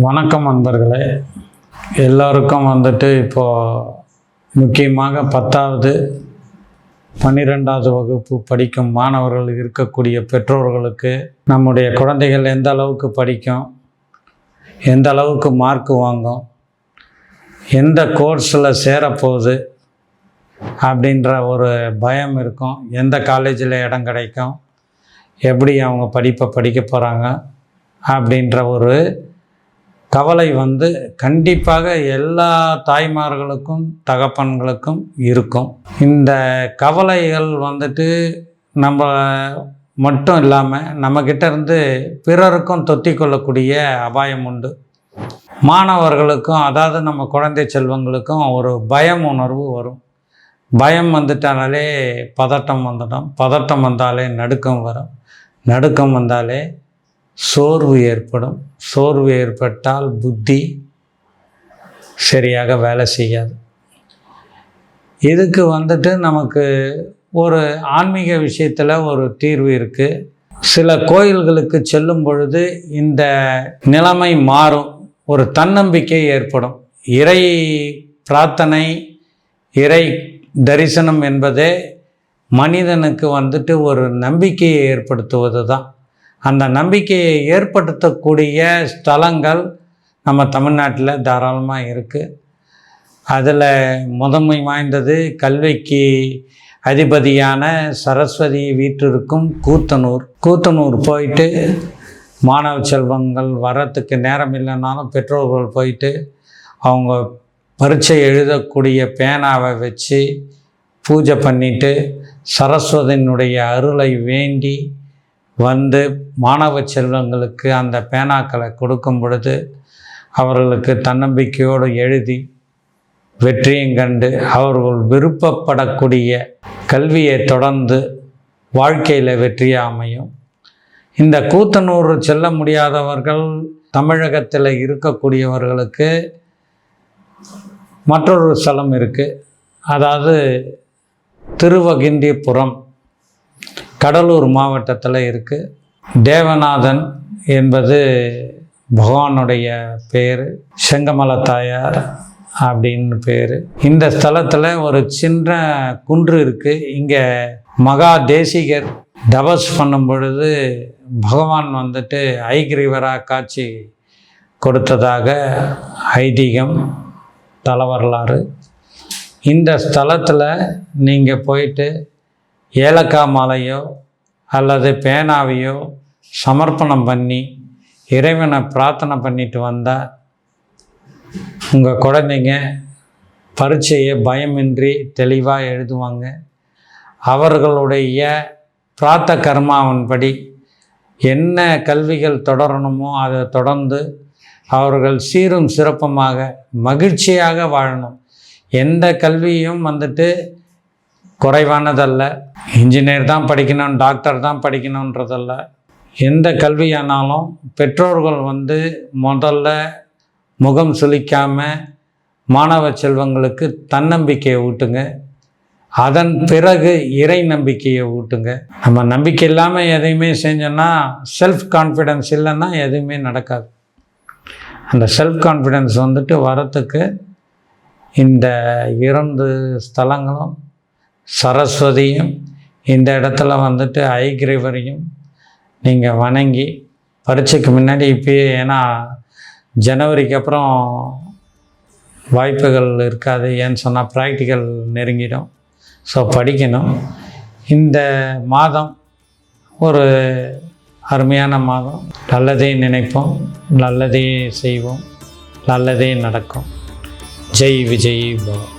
வணக்கம் அன்பர்களே எல்லோருக்கும் வந்துட்டு இப்போது முக்கியமாக பத்தாவது பன்னிரெண்டாவது வகுப்பு படிக்கும் மாணவர்கள் இருக்கக்கூடிய பெற்றோர்களுக்கு நம்முடைய குழந்தைகள் எந்த அளவுக்கு படிக்கும் எந்த அளவுக்கு மார்க் வாங்கும் எந்த கோர்ஸில் சேரப்போகுது அப்படின்ற ஒரு பயம் இருக்கும். எந்த காலேஜில் இடம் கிடைக்கும் எப்படி அவங்க படிப்பை படிக்க போகிறாங்க அப்படின்ற ஒரு கவலை வந்து கண்டிப்பாக எல்லா தாய்மார்களுக்கும் தகப்பன்களுக்கும் இருக்கும். இந்த கவலைகள் வந்துட்டு நம்ம மட்டும் இல்லாமல் நம்மக்கிட்ட இருந்து பிறருக்கும் தொத்திக் கொள்ளக்கூடிய அபாயம் உண்டு. மாணவர்களுக்கும் அதாவது நம்ம குழந்தை செல்வங்களுக்கும் ஒரு பயம் உணர்வு வரும். பயம் வந்துட்டாலே பதட்டம் வந்துடும். பதட்டம் வந்தாலே நடுக்கம் வரும். நடுக்கம் வந்தாலே சோர்வு ஏற்படும். சோர்வு ஏற்பட்டால் புத்தி சரியாக வேலை செய்யாது. இதுக்கு வந்துட்டு நமக்கு ஒரு ஆன்மீக விஷயத்தில் ஒரு தீர்வு இருக்குது சில கோயில்களுக்கு செல்லும் பொழுது இந்த நிலைமை மாறும். ஒரு தன்னம்பிக்கை ஏற்படும். இறை பிரார்த்தனை இறை தரிசனம் என்பதே மனிதனுக்கு வந்துட்டு ஒரு நம்பிக்கையை ஏற்படுத்துவது தான் அந்த நம்பிக்கையை ஏற்படுத்தக்கூடிய ஸ்தலங்கள் நம்ம தமிழ்நாட்டில் தாராளமாக இருக்குது அதில் முதன்மை வாய்ந்தது கல்விக்கு அதிபதியான சரஸ்வதி வீற்றிருக்கும் கூத்தனூர். கூத்தனூர் போயிட்டு மாணவ செல்வங்கள் வரத்துக்கு நேரம் இல்லைனாலும் பெற்றோர்கள் போயிட்டு அவங்க பரீட்சை எழுதக்கூடிய பேனாவை வச்சு பூஜை பண்ணிட்டு சரஸ்வதியினுடைய அருளை வேண்டி வந்து மாணவ செல்வங்களுக்கு அந்த பேனாக்களை கொடுக்கும் பொழுது அவர்களுக்கு தன்னம்பிக்கையோடு எழுதி வெற்றியும் கண்டு அவர்கள் விருப்பப்படக்கூடிய கல்வியை தொடர்ந்து வாழ்க்கையில் வெற்றியாக அமையும். இந்த கூத்தனூர் செல்ல முடியாதவர்கள் தமிழகத்தில் இருக்கக்கூடியவர்களுக்கு மற்றொரு ஸ்தலம் இருக்குது அதாவது திருவகிந்திபுரம். கடலூர் மாவட்டத்தில் இருக்குது தேவநாதன் என்பது பகவானுடைய பேர். செங்கமல தாயார் அப்படின்னு பேர். இந்த ஸ்தலத்தில் ஒரு சின்ன குன்று இருக்குது இங்கே மகா தேசிகர் தபஸ் பண்ணும் பொழுது பகவான் வந்துட்டு ஐகிரிவராக காட்சி கொடுத்ததாக ஐதீகம் தல வரலாறு இந்த ஸ்தலத்தில் நீங்கள் போயிட்டு ஏலக்காய் மாலையோ அல்லது பேனாவையோ சமர்ப்பணம் பண்ணி இறைவனை பிரார்த்தனை பண்ணிட்டு வந்தால் உங்கள் குழந்தைங்க பரீட்சையை பயமின்றி தெளிவாக எழுதுவாங்க. அவர்களுடைய பிராத்த கர்மாவின்படி என்ன கல்விகள் தொடரணுமோ அதை தொடர்ந்து அவர்கள் சீரும் சிறப்புமாக மகிழ்ச்சியாக வாழணும். எந்த கல்வியும் வந்துட்டு குறைவானதல்ல. இன்ஜினியர் தான் படிக்கணும் டாக்டர் தான் படிக்கணுன்றதல்ல எந்த கல்வியானாலும் பெற்றோர்கள் வந்து முதல்ல முகம் சுளிக்காமல் மாணவ செல்வங்களுக்கு தன்னம்பிக்கையை ஊட்டுங்க. அதன் பிறகு இறை நம்பிக்கையை ஊட்டுங்க. நம்ம நம்பிக்கை இல்லாமல் எதையுமே செஞ்சோன்னா செல்ஃப் கான்ஃபிடென்ஸ் இல்லைன்னா எதுவுமே நடக்காது. அந்த செல்ஃப் கான்ஃபிடென்ஸ் வந்துட்டு வரத்துக்கு இந்த இரண்டு ஸ்தலங்களும் சரஸ்வதியும் இந்த இடத்துல வந்துட்டு ஐகிரிவரையும் நீங்கள் வணங்கி பரீட்சைக்கு முன்னாடி இப்போயே ஏன்னா ஜனவரிக்கு அப்புறம் வாய்ப்புகள் இருக்காது ஏன்னு சொன்னால் ப்ராக்டிக்கல் நெருங்கிடும். ஸோ படிக்கணும். இந்த மாதம் ஒரு அருமையான மாதம். நல்லதே நினைப்போம் நல்லதே செய்வோம் நல்லதே நடக்கும். ஜெய் விஜய் பவன்.